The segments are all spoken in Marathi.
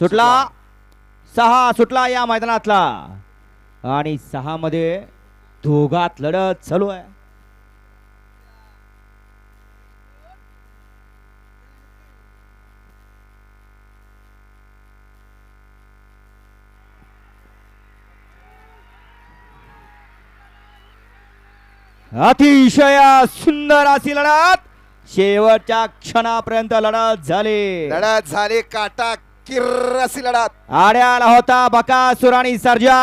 सुटला. सहा सुटला या मैदानातला. आणि सहा मध्ये दोघात लढत चालू आहे. अतिशय सुंदर अशी लढत. शेवटच्या क्षणापर्यंत लढत झाली. लढत झाली काटा किर्र अशी लढत आड्याला होता बकासूर आणि सर्जा.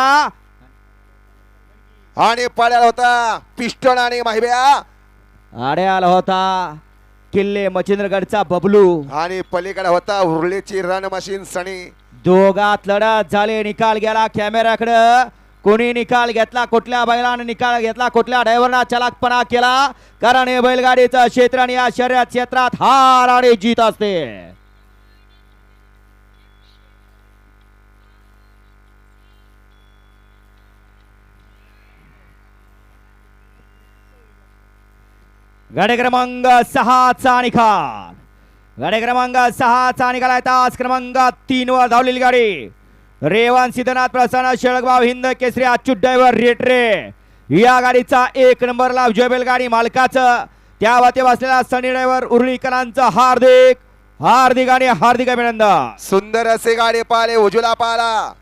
आणि पड्याला होता पिस्टन आणि माहिब्या. आड्याला होता किल्ले मच्छिंद्रगडचा बबलू. आणि पलीकडे होता उर्लीची रन मशीन सणी दोघात लढत झाले निकाल गेला कॅमेऱ्याकडं. कोणी निकाल घेतला कुठल्या बैलाने निकाल घेतला कुठल्या ड्रायव्हरना चलाकपणा केला? कारण हे बैलगाडीचं क्षेत्र आणि या शर्यत क्षेत्रात हार आणि जीत असते. गाडी क्रमांक सहाचा निकाल. गाडी क्रमांक सहाचा निकाल आहे. तास क्रमांक तीन वर धावलेली गाडी. रेवान सिद्धनाथ प्रसन्न शेळकबाव हिंद केसरी अच्युत ड्रायव्हर रेटरे या गाडीचा एक नंबरला विजय गाडी मालकाचं. त्या वाते बसलेला सनी ड्रायव्हर उर्लीकरांचं हार्दिक हार्दिक आणि हार्दिक अभिनंदन. सुंदर असे गाडी पाले उजुला पाला.